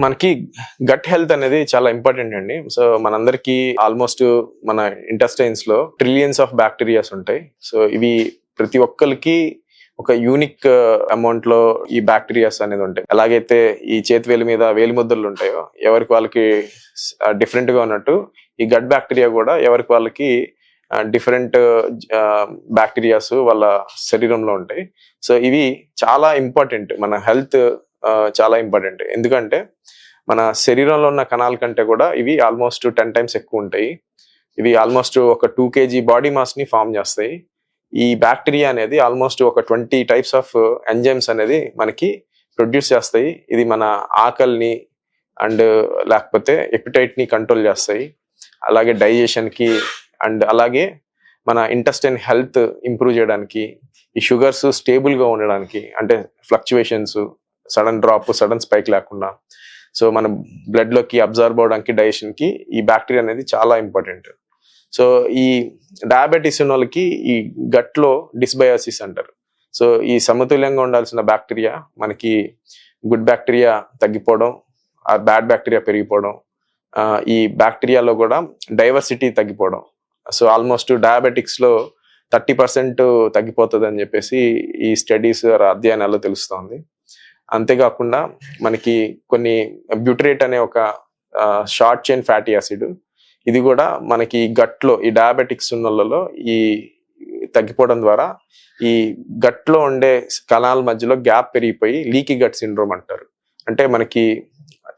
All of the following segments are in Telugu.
మనకి గట్ హెల్త్ అనేది చాలా ఇంపార్టెంట్ అండి. సో మనందరికి ఆల్మోస్ట్ మన ఇంటెస్టైన్స్లో ట్రిలియన్స్ ఆఫ్ బ్యాక్టీరియాస్ ఉంటాయి. సో ఇవి ప్రతి ఒక్కరికి ఒక యూనిక్ అమౌంట్ uh, లో ఈ బ్యాక్టీరియాస్ అనేది ఉంటాయి. ఎలాగైతే ఈ చేతి వేలి మీద వేలి ముద్దలు ఉంటాయో ఎవరికి వాళ్ళకి uh, డిఫరెంట్గా ఉన్నట్టు ఈ గట్ బ్యాక్టీరియా కూడా ఎవరికి వాళ్ళకి uh, డిఫరెంట్ బ్యాక్టీరియాస్ వాళ్ళ శరీరంలో ఉంటాయి. సో ఇవి చాలా ఇంపార్టెంట్ మన హెల్త్ చాలా ఇంపార్టెంట్. ఎందుకంటే మన శరీరంలో ఉన్న కణాల కంటే కూడా ఇవి ఆల్మోస్ట్ టెన్ టైమ్స్ ఎక్కువ ఉంటాయి. ఇవి ఆల్మోస్ట్ ఒక టూ కేజీ బాడీ మాస్ని ఫామ్ చేస్తాయి. ఈ బ్యాక్టీరియా అనేది ఆల్మోస్ట్ ఒక ట్వంటీ టైప్స్ ఆఫ్ ఎంజైమ్స్ అనేది మనకి ప్రొడ్యూస్ చేస్తాయి. ఇది మన ఆకలిని అండ్ లేకపోతే ఎపిటైట్ని కంట్రోల్ చేస్తాయి. అలాగే డైజెషన్కి అండ్ అలాగే మన ఇంటెస్టైన్ హెల్త్ ఇంప్రూవ్ చేయడానికి ఈ షుగర్స్ స్టేబుల్గా ఉండడానికి అంటే fluctuations sudden drop sudden spike లేకుండా. సో మన బ్లడ్లోకి అబ్జర్వ్ అవడానికి డైజెషన్కి ఈ బ్యాక్టీరియా అనేది చాలా ఇంపార్టెంట్. సో ఈ డయాబెటీస్ ఉన్న వాళ్ళకి ఈ గట్లో డిస్బయాసిస్ అంటారు. సో ఈ సమతుల్యంగా ఉండాల్సిన బ్యాక్టీరియా మనకి గుడ్ బ్యాక్టీరియా తగ్గిపోవడం ఆ బ్యాడ్ బ్యాక్టీరియా పెరిగిపోవడం ఈ బ్యాక్టీరియాలో కూడా డైవర్సిటీ తగ్గిపోవడం. సో ఆల్మోస్ట్ డయాబెటిక్స్లో థర్టీ పర్సెంట్ తగ్గిపోతుంది అని చెప్పేసి ఈ స్టడీస్ అధ్యయనాల్లో తెలుస్తోంది. అంతేకాకుండా మనకి కొన్ని బ్యూటరేట్ అనే ఒక షార్ట్ చైన్ ఫ్యాటీ యాసిడ్. ఇది కూడా మనకి గట్లో ఈ డయాబెటిక్స్ ఉన్నలలో ఈ తగ్గిపోవడం ద్వారా ఈ గట్లో ఉండే కణాల మధ్యలో గ్యాప్ పెరిగిపోయి లీకీ గట్ సిండ్రోమ్ అంటారు. అంటే మనకి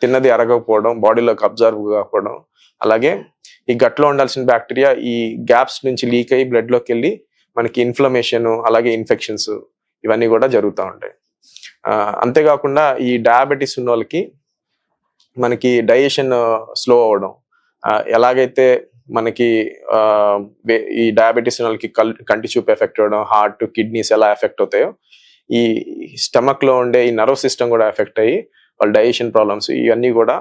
తిన్నది అరగకపోవడం బాడీలోకి అబ్జర్వ్ కాకపోవడం. అలాగే ఈ గట్లో ఉండాల్సిన బ్యాక్టీరియా ఈ గ్యాప్స్ నుంచి లీక్ అయ్యి బ్లడ్లోకి లోకి వెళ్ళి మనకి ఇన్ఫ్లమేషన్ అలాగే ఇన్ఫెక్షన్స్ ఇవన్నీ కూడా జరుగుతూ ఉంటాయి. అంతేకాకుండా ఈ డయాబెటీస్ ఉన్న వాళ్ళకి మనకి డైజెషన్ స్లో అవ్వడం. ఎలాగైతే మనకి ఈ డయాబెటీస్ ఉన్న వాళ్ళకి కల్ కంటి చూపు ఎఫెక్ట్ అవ్వడం హార్ట్ కిడ్నీస్ ఎలా ఎఫెక్ట్ అవుతాయో ఈ స్టమక్లో ఉండే ఈ నర్వ్ సిస్టమ్ కూడా ఎఫెక్ట్ అయ్యి వాళ్ళ డైజెషన్ ప్రాబ్లమ్స్ ఇవన్నీ కూడా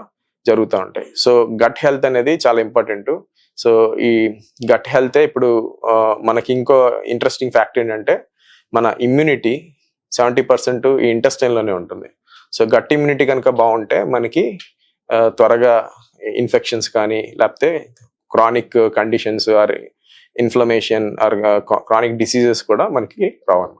జరుగుతూ ఉంటాయి. సో గట్ హెల్త్ అనేది చాలా ఇంపార్టెంట్ సో ఈ గట్ హెల్తే ఇప్పుడు మనకి ఇంకో ఇంట్రెస్టింగ్ ఫ్యాక్ట్ ఏంటంటే మన ఇమ్యూనిటీ సెవెంటీ పర్సెంట్ ఈ ఇంటెస్టైన్లోనే లోనే ఉంటుంది. సో గట్ ఇమ్యూనిటీ కనుక బాగుంటే మనకి త్వరగా ఇన్ఫెక్షన్స్ కానీ లేకపోతే chronic conditions or inflammation or chronic diseases కూడా మనకి రావాలి